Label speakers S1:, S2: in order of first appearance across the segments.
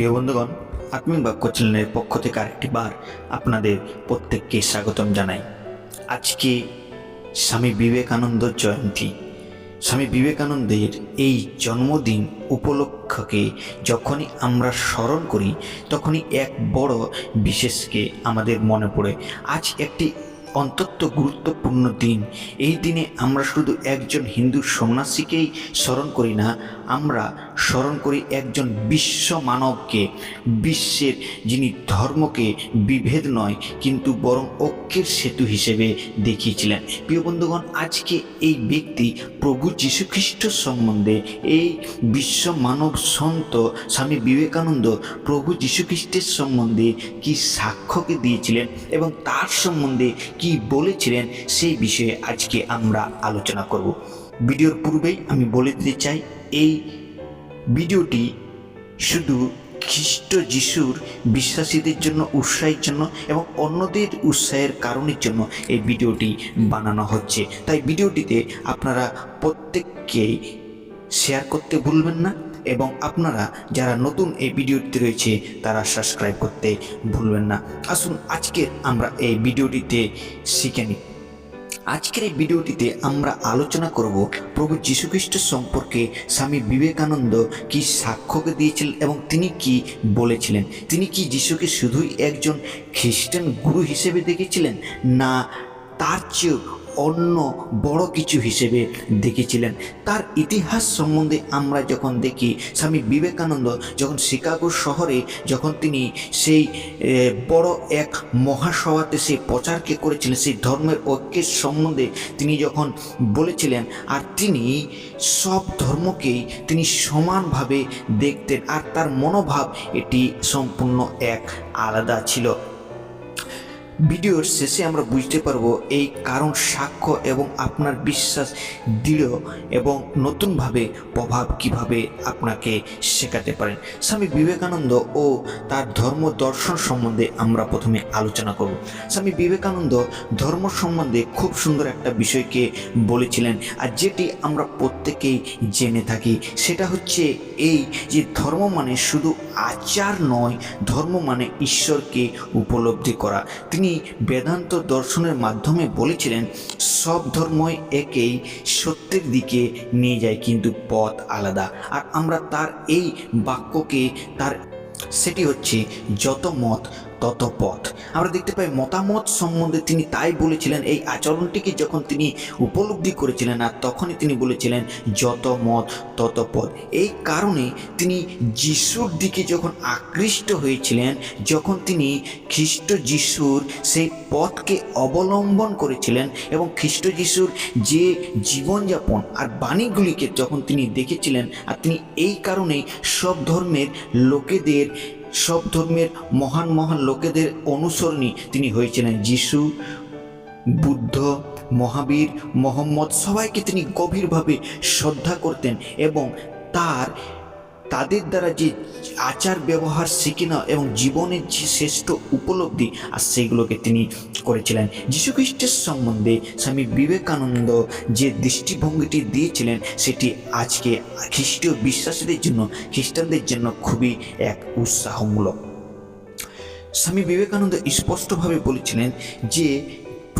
S1: প্রিয় বন্ধুগণ, আত্মিক বাক্য চ্যানেলের পক্ষ থেকে আরেকটি বার আপনাদের প্রত্যেককে স্বাগতম জানাই। আজকে স্বামী বিবেকানন্দ জয়ন্তী। স্বামী বিবেকানন্দের এই জন্মদিন উপলক্ষকে যখনই আমরা স্মরণ করি, তখনই এক বড় বিশেষকে আমাদের মনে পড়ে। আজ একটি অন্তত গুরুত্বপূর্ণ দিন। এই দিনে আমরা শুধু একজন হিন্দু সন্ন্যাসীকেই স্মরণ করি না, আমরা স্মরণ করি একজন বিশ্ব মানবকে বিশ্বের যিনি ধর্মকে বিভেদ নয়, কিন্তু বরং ঐক্যের সেতু হিসেবে দেখিয়েছিলেন। প্রিয় বন্ধুগণ, আজকে এই ব্যক্তি প্রভু যীশুখ্রিস্ট সম্বন্ধে এই বিশ্ব মানব সন্ত স্বামী বিবেকানন্দ প্রভু যীশুখ্রিস্টের সম্বন্ধে কি সাক্ষ্যকে দিয়েছিলেন এবং তার সম্বন্ধে কি বলেছিলেন সেই বিষয়ে আজকে আমরা আলোচনা করব। ভিডিওর পূর্বেই আমি বলে দিতে চাই, এই ভিডিওটি শুধু খ্রিস্ট যিশুর বিশ্বাসীদের জন্য, উৎসাহের জন্য এবং অন্যদের উৎসাহের কারণের জন্য এই ভিডিওটি বানানো হচ্ছে। তাই ভিডিওটিতে আপনারা প্রত্যেককেই শেয়ার করতে ভুলবেন না। এবং আপনারা যারা নতুন এই ভিডিওটি রয়েছে, তারা সাবস্ক্রাইব করতে ভুলবেন না। আসুন আজকে আমরা এই ভিডিওটিতে শিখে নিই। আজকের এই ভিডিওটিতে আমরা আলোচনা করব প্রভু যীশুখ্রিস্ট সম্পর্কে স্বামী বিবেকানন্দ কি সাক্ষ্যকে দিয়েছিলেন এবং তিনি কি বলেছিলেন? তিনি কি যিশুকে শুধুই একজন খ্রিস্টান গুরু হিসেবে দেখেছিলেন? না, তার চেয়েও অন্য বড় কিছু হিসেবে দেখেছিলেন। তার ইতিহাস সম্বন্ধে আমরা যখন দেখি, স্বামী বিবেকানন্দ যখন শিকাগো শহরে যখন তিনি সেই বড় এক মহাসভাতে সেই প্রচারকে করেছিলেন, সেই ধর্মের ঐক্যের সম্বন্ধে তিনি যখন বলেছিলেন, আর তিনি সব ধর্মকেই তিনি সমানভাবে দেখতেন, আর তার মনোভাব এটি সম্পূর্ণ এক আলাদা ছিল। ভিডিওর শেষে আমরা বুঝতে পারব এই কারণ সাক্ষ্য এবং আপনার বিশ্বাস দৃঢ় এবং নতুনভাবে প্রভাব কীভাবে আপনাকে শেখাতে পারেন স্বামী বিবেকানন্দ ও তার ধর্ম দর্শন সম্বন্ধে আমরা প্রথমে আলোচনা করব। স্বামী বিবেকানন্দ ধর্ম সম্বন্ধে খুব সুন্দর একটা বিষয়কে বলেছিলেন আর যেটি আমরা প্রত্যেকেই জেনে থাকি, সেটা হচ্ছে এই যে ধর্ম মানে শুধু আচার নয়, ধর্ম মানে ঈশ্বরকে উপলব্ধি করা। তিনি বেদান্ত দর্শনের মাধ্যমে বলেছিলেন, সব ধর্মই একেই সত্যের দিকে নিয়ে যায়, কিন্তু পথ আলাদা। আর আমরা তার এই বাক্যকে, তার সেটি হচ্ছে, যত মত তত পথ আমরা দেখতে পাই মতামত সম্বন্ধে তিনি তাই বলেছিলেন, এই আচরণটিকে যখন তিনি উপলব্ধি করেছিলেন আর তখনই তিনি বলেছিলেন, যত মত, তত পথ। এই কারণে তিনি যিশুর দিকে যখন আকৃষ্ট হয়েছিলেন, যখন তিনি খ্রিস্ট যিশুর সেই পথকে অবলম্বন করেছিলেন এবং খ্রিস্ট যিশুর যে জীবনযাপন আর বাণীগুলিকে যখন তিনি দেখেছিলেন, আর তিনি এই কারণেই সব ধর্মের লোকেদের সব ধর্মের মহান মহান লোকেদের অনুসরণী তিনি হয়েছিলেন যিশু, বুদ্ধ, মহাবীর, মোহাম্মদ, সবাইকে তিনি গভীরভাবে শ্রদ্ধা করতেন এবং তার তাদের দ্বারা যে আচার ব্যবহার শিখে নেওয়া এবং জীবনের যে শ্রেষ্ঠ উপলব্ধি, আর সেগুলোকে তিনি করেছিলেন। যীশুখ্রিস্টের সম্বন্ধে স্বামী বিবেকানন্দ যে দৃষ্টিভঙ্গিটি দিয়েছিলেন, সেটি আজকে খ্রিস্টীয় বিশ্বাসীদের জন্য, খ্রিস্টানদের জন্য খুবই এক উৎসাহমূলক। স্বামী বিবেকানন্দ স্পষ্টভাবে বলেছিলেন যে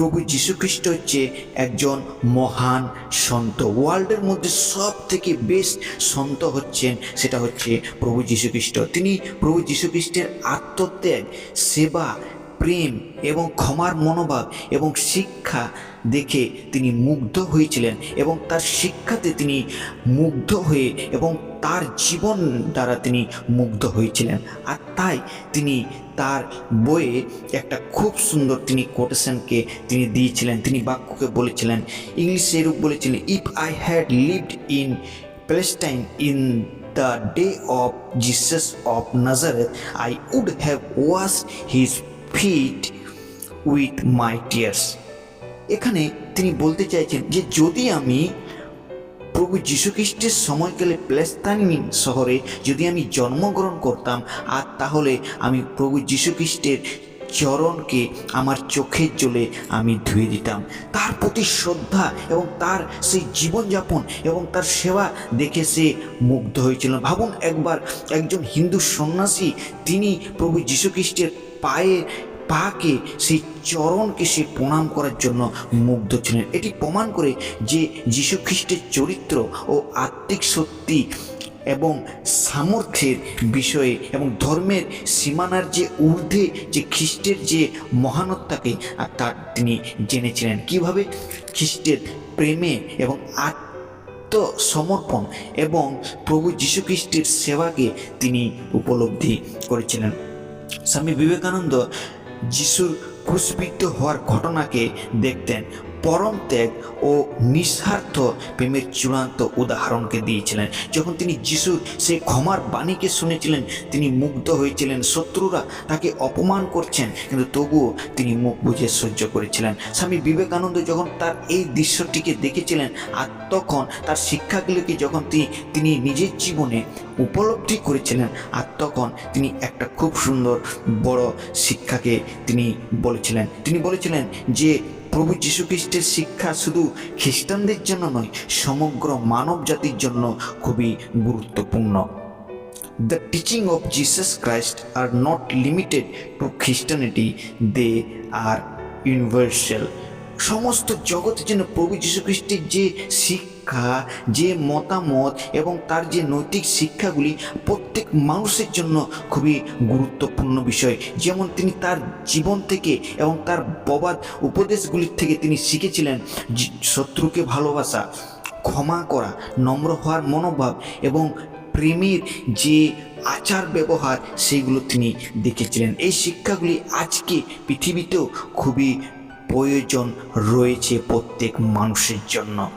S1: প্রভু যীশুখ্রিস্ট হচ্ছে একজন মহান সন্ত। ওয়ার্ল্ডের মধ্যে সব থেকে বেস্ট সন্ত হচ্ছেন, সেটা হচ্ছে প্রভু যীশুখ্রিস্ট। তিনি প্রভু যীশুখ্রিস্টের আত্মত্যাগ, সেবা প্রেম এবং ক্ষমার মনোভাব এবং শিক্ষা দেখে তিনি মুগ্ধ হয়েছিলেন এবং তার শিক্ষাতে তিনি মুগ্ধ হয়ে এবং তার জীবন দ্বারা তিনি মুগ্ধ হয়েছিলেন। আর তাই তিনি তার বইয়ে একটা খুব সুন্দর তিনি কোটেশনকে তিনি দিয়েছিলেন। তিনি বাক্যকে বলেছিলেন, ইংলিশে এরূপ বলেছিলেন if I had lived in Palestine in the day of Jesus of Nazareth I would have wash his feet with my tears এখানে তিনি বলতে চাইছেন যে, যদি আমি প্রভু যীশুখ্রিস্টের সময়কালে প্লেস্তানিন শহরে যদি আমি জন্মগ্রহণ করতাম, আর তাহলে আমি প্রভু যীশুখ্রিস্টের চরণকে আমার চোখের জলে আমি ধুয়ে দিতাম। তার প্রতি শ্রদ্ধা এবং তার সেই জীবনযাপন এবং তার সেবা দেখে সে মুগ্ধ হয়েছিল। ভাবুন একবার একজন হিন্দু সন্ন্যাসী, তিনি প্রভু যীশুখ্রিস্টের পায়ে, পাকে সেই চরণকে সে প্রণাম করার জন্য মুগ্ধ ছিলেন। এটি প্রমাণ করে যে যীশুখ্রিস্টের চরিত্র ও আত্মিক সত্যি এবং সামর্থ্যের বিষয়ে এবং ধর্মের সীমানার যে ঊর্ধ্বে যে খ্রিস্টের যে মহানত্তাকে তার তিনি জেনেছিলেন। কীভাবে? খ্রিস্টের প্রেমে এবং আত্মসমর্পণ এবং প্রভু যীশুখ্রিস্টের সেবাকে তিনি উপলব্ধি করেছিলেন। স্বামী বিবেকানন্দ যিশুর ক্রুশবিদ্ধ হওয়ার ঘটনাকে দেখতেন। পরম ত্যাগ ও নিঃস্বার্থ প্রেমের চূড়ান্ত উদাহরণকে দিয়েছিলেন। যখন তিনি যিশুর সেই ক্ষমার বাণীকে শুনেছিলেন, তিনি মুগ্ধ হয়েছিলেন, শত্রুরা তাকে অপমান করছেন, কিন্তু তবুও তিনি মুখ বুঝে সহ্য করেছিলেন। স্বামী বিবেকানন্দ যখন তার এই দৃশ্যটিকে দেখেছিলেন, আর তখন তার শিক্ষাগুলিকে যখন তিনি তিনি নিজের জীবনে উপলব্ধি করেছিলেন, আর তখন তিনি একটা খুব সুন্দর বড় শিক্ষাকে তিনি বলেছিলেন। তিনি বলেছিলেন যে প্রভু যীশুখ্রিস্টের শিক্ষা শুধু খ্রিস্টানদের জন্য নয়, সমগ্র মানব জাতির জন্য খুবই গুরুত্বপূর্ণ the teaching of Jesus Christ are not limited to Christianity they are universal. সমস্ত জগতের জন্য প্রভু যীশুখ্রিস্টের যে শিক্ষা যে মতামত এবং তার যে নৈতিক শিক্ষাগুলি প্রত্যেক মানুষের জন্য খুবই গুরুত্বপূর্ণ বিষয়। যেমন তিনি তার জীবন থেকে এবং তার ববাদ উপদেশগুলির থেকে তিনি শিখেছিলেন শত্রুকে ভালোবাসা, ক্ষমা করা, নম্র হওয়ার মনোভাব এবং প্রেমের যে আচার ব্যবহার সেগুলো তিনি দেখেছিলেন। এই শিক্ষাগুলি আজকে পৃথিবীতেও খুবই প্রয়োজন রয়েছে প্রত্যেক মানুষের জন্য।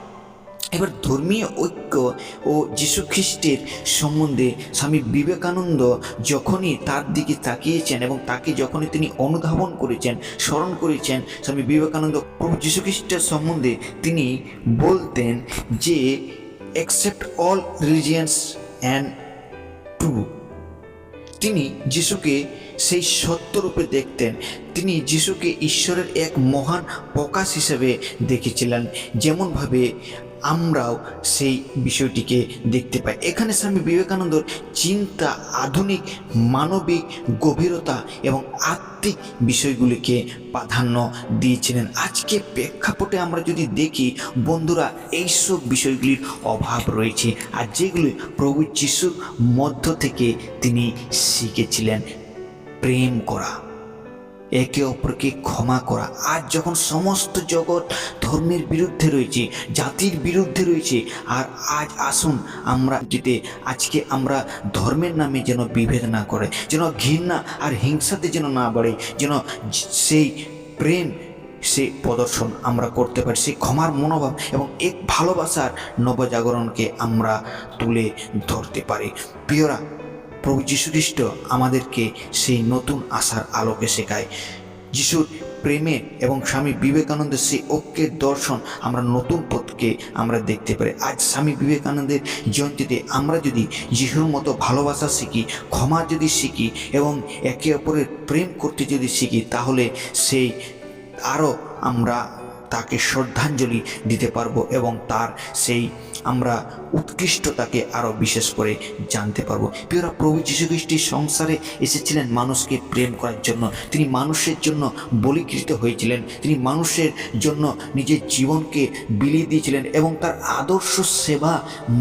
S1: এবার ধর্মীয় ঐক্য ও যীশুখ্রিস্টের সম্বন্ধে স্বামী বিবেকানন্দ যখনই তার দিকে তাকিয়েছেন এবং তাকে যখনই তিনি অনুধাবন করেছেন, স্মরণ করেছেন, স্বামী বিবেকানন্দ প্রভু যীশুখ্রিস্টের সম্বন্ধে তিনি বলতেন যে accept all religions and to তিনি যিশুকে সেই সত্যরূপে দেখতেন। তিনি যিশুকে ঈশ্বরের এক মহান প্রকাশ হিসেবে দেখেছিলেন। যেমনভাবে আমরাও সেই বিষয়টিকে দেখতে পাই। এখানে স্বামী বিবেকানন্দর চিন্তা, আধুনিক, মানবিক গভীরতা এবং আত্মিক বিষয়গুলিকে প্রাধান্য দিয়েছিলেন। আজকে প্রেক্ষাপটে আমরা যদি দেখি, বন্ধুরা, এইসব বিষয়গুলির অভাব রয়েছে আর যেগুলি প্রভু যিশুর মধ্য থেকে তিনি শিখেছিলেন। প্রেম করা। একে অপরকে ক্ষমা করা। আজ যখন সমস্ত জগৎ ধর্মের বিরুদ্ধে রয়েছে, জাতির বিরুদ্ধে রয়েছে, আর আজ আসুন আমরা যেতে আজকে আমরা ধর্মের নামে যেন বিভেদ না করে, যেন ঘৃণা আর হিংসাতে যেন না বাড়ে, যেন সেই প্রেম সে প্রদর্শন আমরা করতে পারি, সেই ক্ষমার মনোভাব এবং এক ভালোবাসার নবজাগরণকে আমরা তুলে ধরতে পারি। প্রিয়রা প্রভু যীশুখ্রিস্ট আমাদেরকে সেই নতুন আশার আলোকে শেখায়। যিশুর প্রেমে এবং স্বামী বিবেকানন্দের সেই ঐক্যের দর্শন আমরা নতুন পথকে আমরা দেখতে পারি। আজ স্বামী বিবেকানন্দের জয়ন্তীতে আমরা যদি যিশুর মতো ভালোবাসা শিখি, ক্ষমা যদি শিখি এবং একে অপরের প্রেম করতে যদি শিখি, তাহলে সেই আরও আমরা তাকে শ্রদ্ধাঞ্জলি দিতে পারব এবং তার সেই আমরা উৎকৃষ্টতাকে আরও বিশেষ করে জানতে পারব। প্রিয়রা, প্রভু যীশুখ্রিস্টের সংসারে এসেছিলেন মানুষকে প্রেম করার জন্য। তিনি মানুষের জন্য বলিকৃত হয়েছিলেন। তিনি মানুষের জন্য নিজের জীবনকে বিলিয়ে দিয়েছিলেন এবং তার আদর্শ সেবা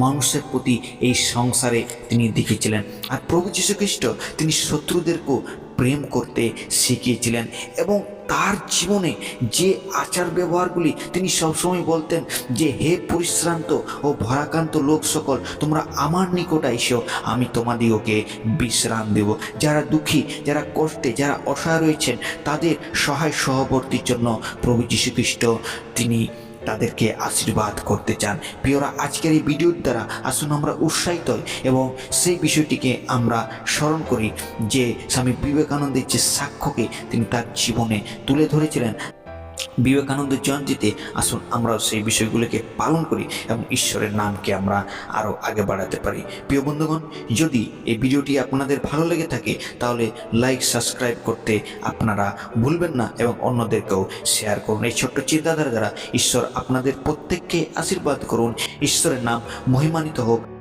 S1: মানুষের প্রতি এই সংসারে তিনি দেখেছিলেন। আর প্রভু যীশুখ্রিস্ট, তিনি শত্রুদেরকেও প্রেম করতে শিখিয়েছিলেন এবং তার জীবনে যে আচার ব্যবহারগুলি তিনি সবসময় বলতেন যে, হে পরিশ্রান্ত ও ভরাক্রান্ত লোক সকল, তোমরা আমার নিকট আইসো, আমি তোমাদিওকে বিশ্রাম দেব। যারা দুঃখী, যারা কষ্টে, যারা অসহায় রয়েছেন, তাদের সহায় সহবর্তীর জন্য প্রভু যীশুখ্রিস্ট তিনি তাদেরকে আশীর্বাদ করতে চান। প্রিয়রা, আজকের এই ভিডিওর দ্বারা আসুন আমরা উৎসাহিত এবং সেই বিষয়টিকে আমরা স্মরণ করি যে স্বামী বিবেকানন্দের যে সাক্ষ্যকে তিনি তার জীবনে তুলে ধরেছিলেন বিবেকানন্দের জয়ন্তীতে আসুন আমরাও সেই বিষয়গুলোকে পালন করি এবং ঈশ্বরের নামকে আমরা আরও আগে বাড়াতে পারি। প্রিয় বন্ধুগণ, যদি এই ভিডিওটি আপনাদের ভালো লেগে থাকে, তাহলে লাইক সাবস্ক্রাইব করতে আপনারা ভুলবেন না এবং অন্যদেরকেও শেয়ার করুন। এই ছোট্ট চিন্তাধারা দ্বারা ঈশ্বর আপনাদের প্রত্যেককে আশীর্বাদ করুন। ঈশ্বরের নাম মহিমানিত হোক।